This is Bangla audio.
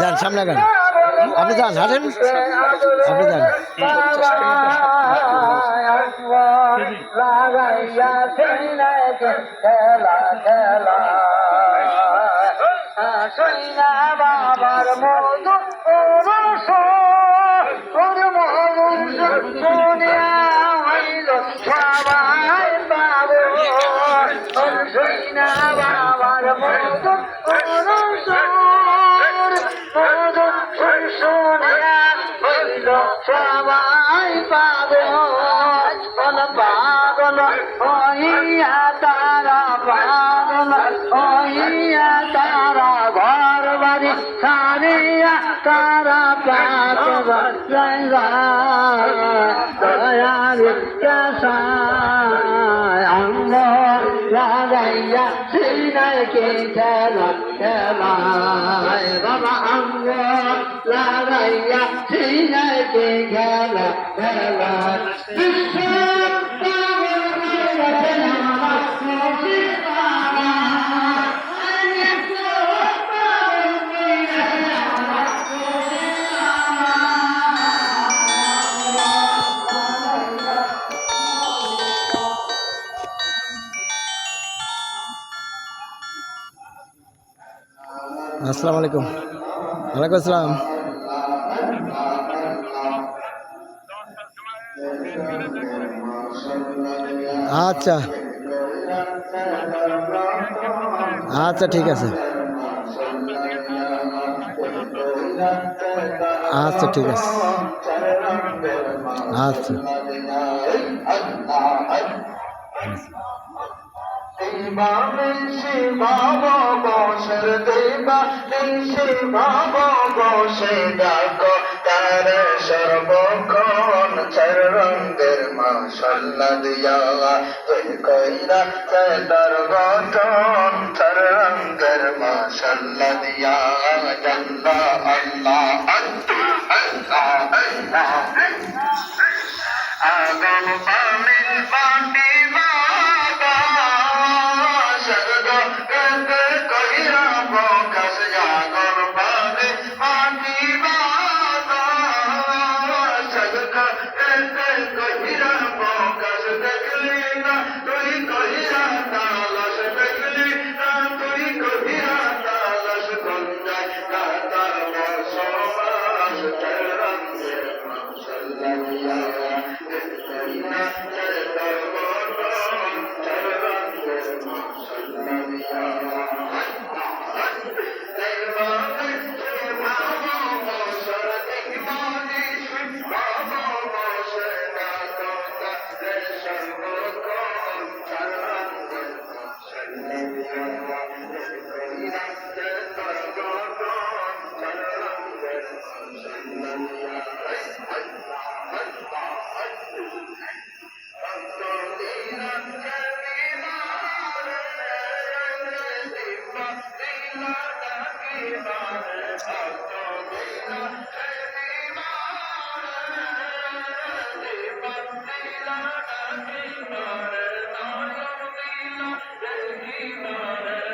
যান সামনে যান আপনি যান হাঁটেন। আপনি যান। লাগাইয়া খেলা খেলা। সৈনা বাবার মধু পুরুষ ওর মধুষ শুনিয়া হইল সবাই ওর সৈনা বাবার মধু পুরুষ মধু শুনিয়া হইল সবাই ওর পাগল হইয়া তারা পাগল হইয়া তারা বাড়ি সারিয়া তারা পাগল দয়ার কাসায় অঙ্গ লাগাইয়া সিনাইকে খেলা খেলায় বাবা অঙ্গ লাগাইয়া সিনাইকে খেলা খেলায় বিশ্ব আসসালামু আলাইকুম। ওয়ালাইকুম আসসালাম। আচ্ছা। আচ্ছা ঠিক আছে। আচ্ছা ঠিক আছে। আচ্ছা। বসর দেবা নিশে ভাব বসে ডাকো তার সর্বক্ষণ চার রঙের মাসাল্লা দিয়া কইরা তার গঠন চার রঙের মাসাল্লা দিয়া জান্না আল্লাহ আল্লাহ আল্লাহ আল্লাহ আগুন Amen.